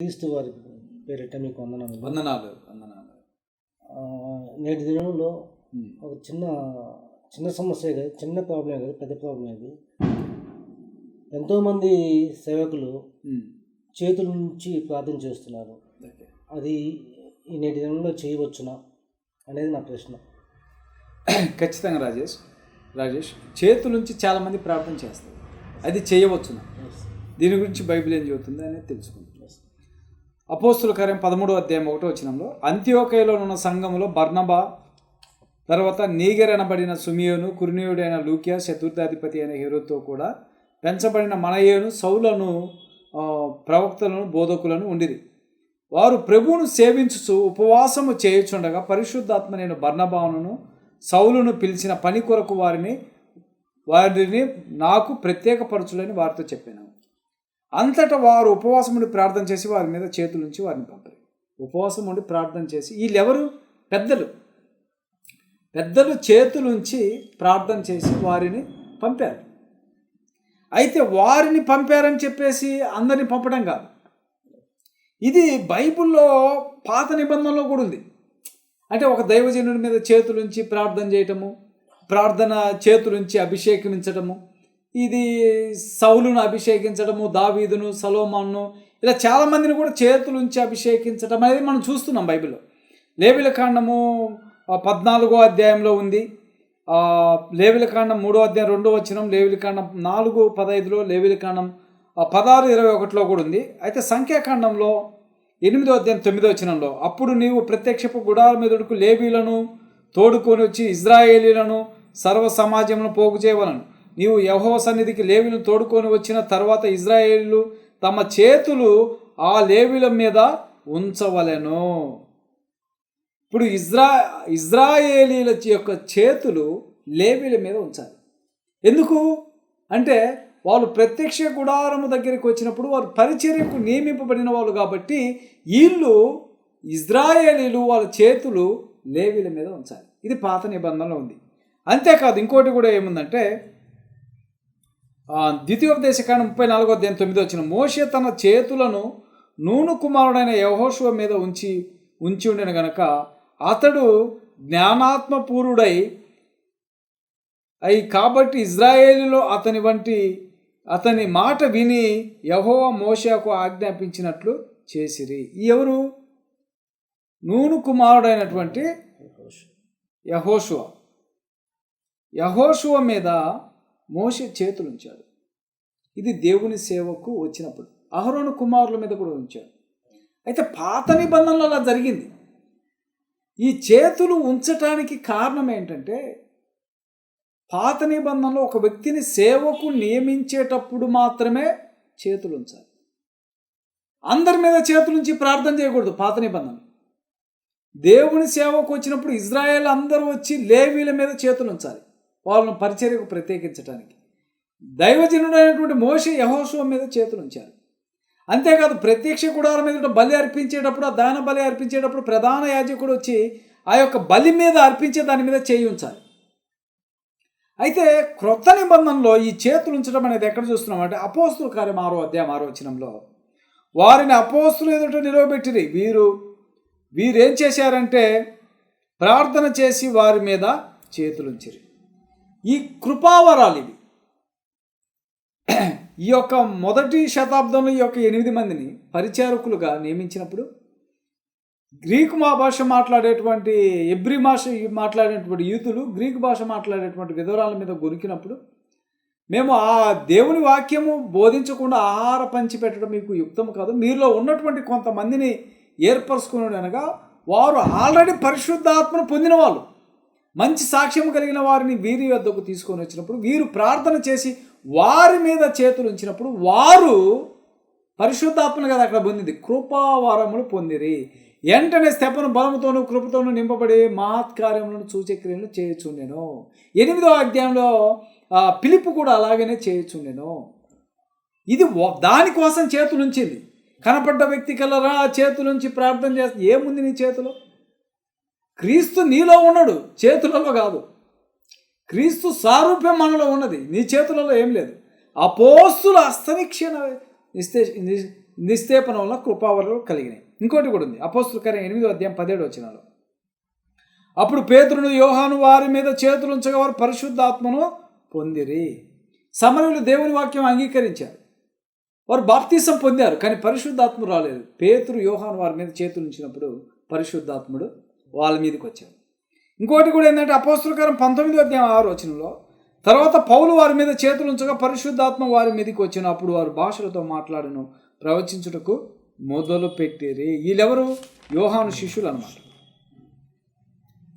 క్రీస్తు వారి పేరిట మీకు వందనాలు. వందనాలు వందనాలు. నేటి దినంలో ఒక చిన్న చిన్న సమస్య కాదు చిన్న ప్రాబ్లం కాదు పెద్ద ప్రాబ్లం ఇది ఎంతోమంది సేవకులు చేతుల నుంచి ప్రార్థన చేస్తున్నారు. అది ఈ నేటి దినంలో చేయవచ్చునా అనేది నా ప్రశ్న. ఖచ్చితంగా రాజేష్ రాజేష్ చేతుల నుంచి చాలామంది ప్రార్థన చేస్తారు. అది చేయవచ్చును? దీని గురించి బైబిల్ ఏం చెబుతుంది అనేది తెలుసుకుంటాం అపోస్తుల కార్యం పదమూడు అధ్యాయం ఒకటో వచ్చినంలో అంత్యోకయలో ఉన్న సంఘములో బర్ణబా తర్వాత నీగర్ అనబడిన సుమియోను కుర్నియుడైన లూకియా చతుర్థాధిపతి అయిన హీరోతో కూడా పెంచబడిన మనయేను సౌలను ప్రవక్తలను బోధకులను ఉండిరి. వారు ప్రభువును సేవించుచు ఉపవాసము చేయుచుండగా పరిశుద్ధాత్మ నేను బర్ణభావనను సౌలును పిలిచిన పని కొరకు వారిని వారిని నాకు ప్రత్యేకపరచులని వారితో చెప్పాను. అంతటా వారు ఉపవాసం ఉండి ప్రార్థన చేసి వారి మీద చేతుల నుంచి వారిని పంపారు. ఉపవాసం ఉండి ప్రార్థన చేసి వీళ్ళెవరు? పెద్దలు. పెద్దలు చేతులుంచి ప్రార్థన చేసి వారిని పంపారు. అయితే వారిని పంపారని చెప్పేసి అందరిని పంపడం కాదు. ఇది బైబిల్లో పాత నిబంధనలో కూడా ఉంది. అంటే ఒక దైవజనుడి మీద చేతులుంచి ప్రార్థన చేయటము ప్రార్థన చేతులుంచి అభిషేకించటము ఇది సౌలును అభిషేకించడము దావీదును సలోమాన్ను ఇలా చాలామందిని కూడా చేతులుంచి అభిషేకించడం అనేది మనం చూస్తున్నాం బైబిల్లో. లేవిల కాండము పద్నాలుగో అధ్యాయంలో ఉంది. లేవిల కాండం మూడో అధ్యాయం రెండో వచ్చినం లేవిల కాండం నాలుగు పదహైదులో లేవిల కాండం పదహారు ఇరవై ఒకటిలో కూడా ఉంది. అయితే సంఖ్యాకాండంలో ఎనిమిదో అధ్యాయం తొమ్మిదో వచనంలో అప్పుడు నీవు ప్రత్యక్షపు గుడాల మీదకు లేవీలను తోడుకొని వచ్చి ఇజ్రాయేలీలను సర్వ సమాజంలో పోగు చేయవలను. నీవు యహో సన్నిధికి లేవీలను తోడుకొని వచ్చిన తర్వాత ఇజ్రాయేలీలు తమ చేతులు ఆ లేవీల మీద ఉంచవలెను. ఇప్పుడు ఇజ్రా ఇజ్రాయేలీల యొక్క చేతులు లేవీల మీద ఉంచాలి. ఎందుకు? అంటే వాళ్ళు ప్రత్యక్ష గుడారము దగ్గరికి వచ్చినప్పుడు వారు పరిచర్యకు నియమింపబడిన వాళ్ళు కాబట్టి వీళ్ళు ఇజ్రాయేలీలు వాళ్ళ చేతులు లేవీల మీద ఉంచాలి. ఇది పాత నిబంధనలో ఉంది. అంతేకాదు ఇంకోటి కూడా ఏముందంటే ఆ, ద్వితీయోపదేశకాండం ముప్పై నాలుగో అధ్యాయం తొమ్మిది వచ్చిన మోషే తన చేతులను నూను కుమారుడైన యహోషువ మీద ఉంచి ఉంచి ఉండిన గనక అతడు జ్ఞానాత్మపూరుడై అయి కాబట్టి ఇజ్రాయేలులో అతని వంటి అతని మాట విని యహోవ మోషకు ఆజ్ఞాపించినట్లు చేసిరి. ఎవరు? నూను కుమారుడైనటువంటి యహోషువ. యహోషువ మీద మోషే చేతులు ఉంచాడు ఇది దేవుని సేవకు వచ్చినప్పుడు. అహరోను కుమారుల మీద కూడా ఉంచాడు. అయితే పాత నిబంధనలు అలా జరిగింది. ఈ చేతులు ఉంచటానికి కారణం ఏంటంటే పాత నిబంధనలో ఒక వ్యక్తిని సేవకు నియమించేటప్పుడు మాత్రమే చేతులు ఉంచాలి. అందరి మీద చేతులుంచి ప్రార్థన చేయకూడదు పాత నిబంధన దేవుని సేవకు వచ్చినప్పుడు ఇజ్రాయేల్ అందరూ వచ్చి లేవీల మీద చేతులు ఉంచాలి. వాళ్ళను పరిచర్యకు ప్రత్యేకించడానికి దైవజనుడైనటువంటి మోషే యహోషువ మీద చేతులు ఉంచారు అంతేకాదు ప్రత్యక్ష గుడారం మీద బలి అర్పించేటప్పుడు ఆ దాన బలి అర్పించేటప్పుడు ప్రధాన యాజకుడు వచ్చి ఆ యొక్క బలి మీద అర్పించే దాని మీద చేయి ఉంచాలి. అయితే క్రొత్త నిబంధనలో ఈ చేతులు ఉంచడం అనేది ఎక్కడ చూస్తున్నాం అంటే అపోస్తుల కార్యం ఆరో అధ్యాయం ఆరో వచనంలో. వారిని అపోస్తులు ఎదుట నిలవబెట్టిరి. వీరు వీరేం చేశారంటే ప్రార్థన చేసి వారి మీద చేతులుంచిరి ఈ కృపావరాలు ఇవి. ఈ యొక్క మొదటి శతాబ్దంలో ఈ యొక్క ఎనిమిది మందిని పరిచారకులుగా నియమించినప్పుడు గ్రీకు మా భాష మాట్లాడేటువంటి ఎబ్రి భాష మాట్లాడేటువంటి యూతులు గ్రీకు భాష మాట్లాడేటువంటి విధవరాల మీద గురికినప్పుడు మేము ఆ దేవుని వాక్యము బోధించకుండా ఆహార పంచి పెట్టడం మీకు యుక్తం కాదు. మీలో ఉన్నటువంటి కొంతమందిని ఏర్పరచుకున్నాడు అనగా వారు ఆల్రెడీ పరిశుద్ధాత్మను పొందిన వాళ్ళు మంచి సాక్ష్యం కలిగిన వారిని వీరి వద్దకు తీసుకొని వచ్చినప్పుడు వీరు ప్రార్థన చేసి వారి మీద చేతులు ఉంచినప్పుడు వారు పరిశుద్ధాత్మను కదా అక్కడ పొందింది. కృపావరములు పొందిరి. వెంటనే స్తెపను బలముతోనూ కృపతోనూ నింపబడి మహత్కార్యములను సూచక్రియలను చేయుచుండెను. ఎనిమిదో అధ్యాయంలో పిలుపు కూడా అలాగనే చేయుచుండెను. ఇది దానికోసం చేతులు ఉంచింది కనపడ్డ వ్యక్తి కలరా చేతులుంచి ప్రార్థన చేస్తే ఏముంది నీ చేతిలో? క్రీస్తు నీలో ఉన్నాడు చేతులలో కాదు. క్రీస్తు సారూప్యం మనలో ఉన్నది నీ చేతులలో ఏం లేదు. అపోస్తుల హస్తనిక్షణ నిస్తే నిస్తేపన వల్ల కృపావరలు కలిగినాయి ఇంకోటి కూడా ఉంది అపోస్తుల కార్యం ఎనిమిదో అధ్యాయం పదిహేడు వచ్చినాలో అప్పుడు పేతురును యోహాను వారి మీద చేతులు ఉంచగా వారు పరిశుద్ధాత్మను పొందిరి. సమరయులు దేవుని వాక్యం అంగీకరించారు. వారు బాప్తీసం పొందారు కానీ పరిశుద్ధాత్మ రాలేదు. పేతురు యోహాను వారి మీద చేతులు ఉంచినప్పుడు పరిశుద్ధాత్ముడు వాళ్ళ మీదకి వచ్చాడు ఇంకోటి కూడా ఏంటంటే అపోస్తులకరం పంతొమ్మిదో అధ్యాయం ఆరు వచనంలో తర్వాత పౌలు వారి మీద చేతులు ఉంచగా పరిశుద్ధాత్మ వారి మీదకి వచ్చిన అప్పుడు వారు భాషలతో మాట్లాడను ప్రవచించుటకు మొదలు పెట్టేరి వీళ్ళెవరు? యోహాను శిష్యులు అనమాట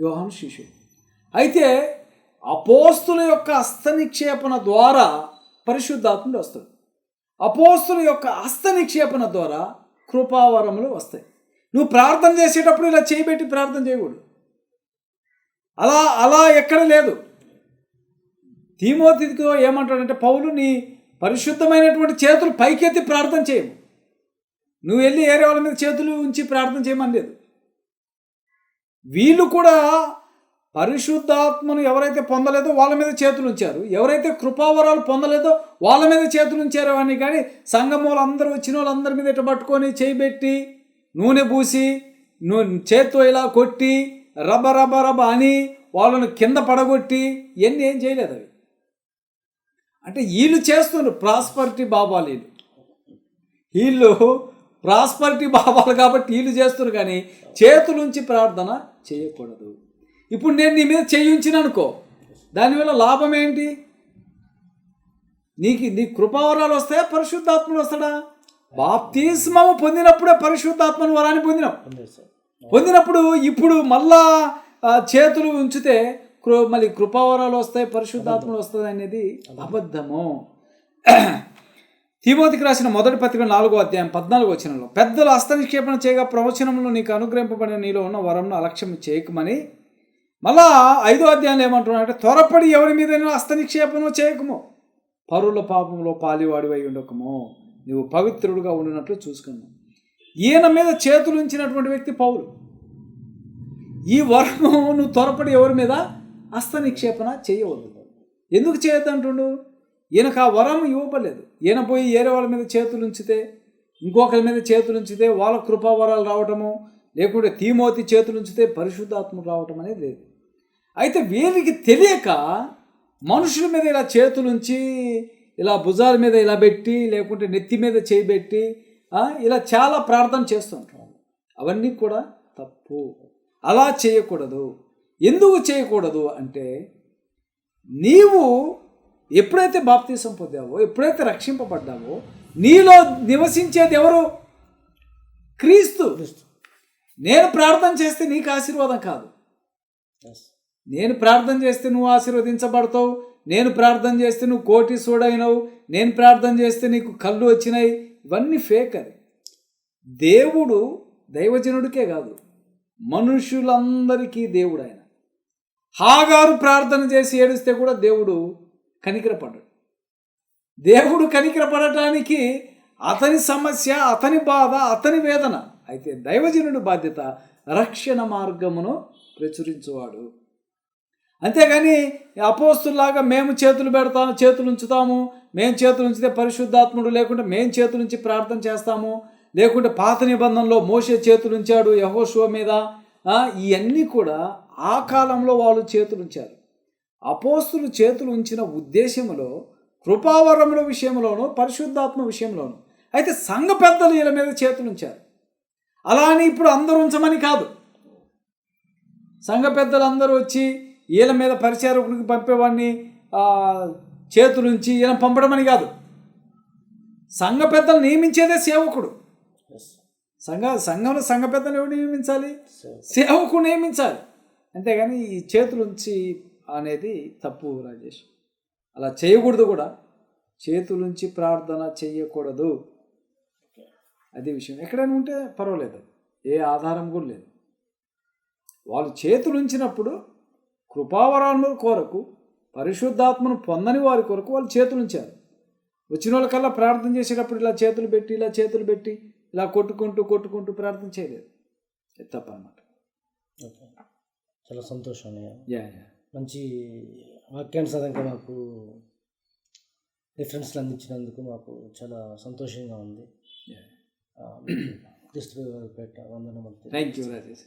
యోహాను శిష్యులు. అయితే అపోస్తుల యొక్క హస్తనిక్షేపణ ద్వారా పరిశుద్ధాత్ముడు వస్తాడు. అపోస్తుల యొక్క హస్తనిక్షేపణ ద్వారా కృపావరములు వస్తాయి. నువ్వు ప్రార్థన చేసేటప్పుడు ఇలా చేయబెట్టి ప్రార్థన చేయకూడదు. అలా అలా ఎక్కడ లేదు. తీమోతితో ఏమంటాడంటే పౌలు నీ పరిశుద్ధమైనటువంటి చేతులు పైకెత్తి ప్రార్థన చేయము నువ్వు వెళ్ళి ఏరే వాళ్ళ మీద చేతులు ఉంచి ప్రార్థన చేయమని లేదు. వీళ్ళు కూడా పరిశుద్ధాత్మను ఎవరైతే పొందలేదో వాళ్ళ మీద చేతులు ఉంచారు. ఎవరైతే కృపావరాలు పొందలేదో వాళ్ళ మీద చేతులు ఉంచారు అని కానీ సంఘం వాళ్ళందరూ వచ్చిన వాళ్ళందరి మీద ఇట్ట పట్టుకొని చేయబెట్టి నూనె పూసి నూ చేత్తో ఇలా కొట్టి రబ రబ రబ అని వాళ్ళను కింద పడగొట్టి ఇవన్నీ ఏం చేయలేదు అవి. అంటే వీళ్ళు చేస్తున్నారు ప్రాస్పరిటీ బాబాలు వీళ్ళు. వీళ్ళు ప్రాస్పరిటీ బాబాలు కాబట్టి వీళ్ళు చేస్తున్నారు కానీ చేతులుంచి ప్రార్థన చేయకూడదు. ఇప్పుడు నేను నీ మీద చేయించిన అనుకో దానివల్ల లాభం ఏంటి? నీకు నీ కృపావరాలు వస్తాయా? పరిశుద్ధాత్మలు వస్తాడా? బాప్తిస్మము పొందినప్పుడే పరిశుద్ధాత్మను వరాన్ని పొందినాం. పొందినప్పుడు ఇప్పుడు మళ్ళా చేతులు ఉంచితే కృ మళ్ళీ కృపావరాలు వస్తాయి పరిశుద్ధాత్మలు వస్తుంది అనేది అబద్ధము. తిమోతికి రాసిన మొదటి పత్రిక నాలుగో అధ్యాయం పద్నాలుగు వచనంలో పెద్దలు హస్తనిక్షేపణ చేయగా ప్రవచనంలో నీకు అనుగ్రహింపబడిన నీలో ఉన్న వరంను అలక్ష్యం చేయకమని. మళ్ళా ఐదో అధ్యాయంలో ఏమంటున్నాడంటే త్వరపడి ఎవరి మీదైనా హస్తనిక్షేపణ చేయకము. పరుల పాపంలో పాలివాడివై ఉండకము. నువ్వు పవిత్రుడుగా ఉండినట్లు చూసుకున్నావు. ఈయన మీద చేతులు ఉంచినటువంటి వ్యక్తి పౌలు. ఈ వరము నువ్వు త్వరపడి ఎవరి మీద? హస్త నిక్షేపణ చేయవద్దు. ఎందుకు చేయొద్దంటుండు ఈయనకు ఆ వరం ఇవ్వబడలేదు. ఈయన పోయి ఏరే వాళ్ళ మీద చేతులు ఉంచితే ఇంకొకరి మీద చేతులు ఉంచితే వాళ్ళ కృపావరాలు రావటము లేకుంటే తీమోతి చేతులు ఉంచితే పరిశుద్ధాత్మ రావటం అనేది లేదు. అయితే వీరికి తెలియక మనుషుల మీద ఇలా చేతులు ఉంచి ఇలా భుజాల మీద ఇలా పెట్టి లేకుంటే నెత్తి మీద చేయి పెట్టి ఆ, ఇలా చాలా ప్రార్థన చేస్తుంటాం అవన్నీ కూడా తప్పు. అలా చేయకూడదు. ఎందుకు చేయకూడదు అంటే నీవు ఎప్పుడైతే బాప్తీసం పొందావో ఎప్పుడైతే రక్షింపబడ్డావో నీలో నివసించేది ఎవరు? క్రీస్తు. నేను ప్రార్థన చేస్తే నీకు ఆశీర్వాదం కాదు. నేను ప్రార్థన చేస్తే నువ్వు ఆశీర్వదించబడతావు. నేను ప్రార్థన చేస్తే నువ్వు కోటి సూడైనవు నేను ప్రార్థన చేస్తే నీకు కళ్ళు వచ్చినాయి. ఇవన్నీ ఫేక్ అది. దేవుడు దైవజనుడికే కాదు. మనుషులందరికీ దేవుడు ఆయన హాగారు ప్రార్థన చేసి ఏడిస్తే కూడా దేవుడు కనికరపడ్డాడు. దేవుడు కనికరపడటానికి అతని సమస్య అతని బాధ అతని వేదన అయితే దైవజనుడి బాధ్యత రక్షణ మార్గమును ప్రచురించువాడు. అంతేగాని అపోస్తులాగా మేము చేతులు పెడతాము చేతులు ఉంచుతాము మేము చేతులు ఉంచితే పరిశుద్ధాత్ముడు లేకుంటే మేము చేతులు ఉంచి ప్రార్థన చేస్తాము లేకుంటే పాత నిబంధనలో మోసే చేతులు ఉంచాడు యహోశువ మీద ఇవన్నీ కూడా ఆ కాలంలో వాళ్ళు చేతులు ఉంచారు. అపోస్తులు చేతులు ఉంచిన ఉద్దేశంలో కృపావరముల విషయంలోనూ పరిశుద్ధాత్మ విషయంలోనూ అయితే సంఘ పెద్దలు వీళ్ళ మీద చేతులు ఉంచారు. అలా అని ఇప్పుడు అందరూ ఉంచమని కాదు. సంఘ పెద్దలు అందరూ వచ్చి వీళ్ళ మీద పరిచారకుడికి పంపేవాడిని చేతులుంచి ఈయన పంపడమని కాదు. సంఘ పెద్దలు నియమించేదే సేవకుడు. సంఘ సంఘంలో సంఘ పెద్దలు ఎవరు నియమించాలి? సేవకుడు నియమించాలి. అంతేగాని ఈ చేతులుంచి అనేది తప్పు రాజేష్. అలా చేయకూడదు కూడా. చేతులుంచి ప్రార్థన చేయకూడదు. అది విషయం. ఎక్కడైనా ఉంటే పర్వాలేదు. ఏ ఆధారం కూడా లేదు. వాళ్ళు చేతులుంచినప్పుడు కృపావరాల కొరకు పరిశుద్ధాత్మను పొందని వారి కొరకు వాళ్ళు చేతులుంచారు వచ్చిన వాళ్ళకల్లా ప్రార్థన చేసేటప్పుడు ఇలా చేతులు పెట్టి ఇలా చేతులు పెట్టి ఇలా కొట్టుకుంటూ కొట్టుకుంటూ ప్రార్థన చేయలేదు. ఇది తప్ప అనమాట ఓకే. చాలా సంతోషం యా యా. మంచి వాక్యానుసారంగా మాకు రిఫరెన్స్లు అందించినందుకు మాకు చాలా సంతోషంగా ఉంది. యా. క్రిస్తు పేట వందనములు థ్యాంక్ యూ రాజేష్.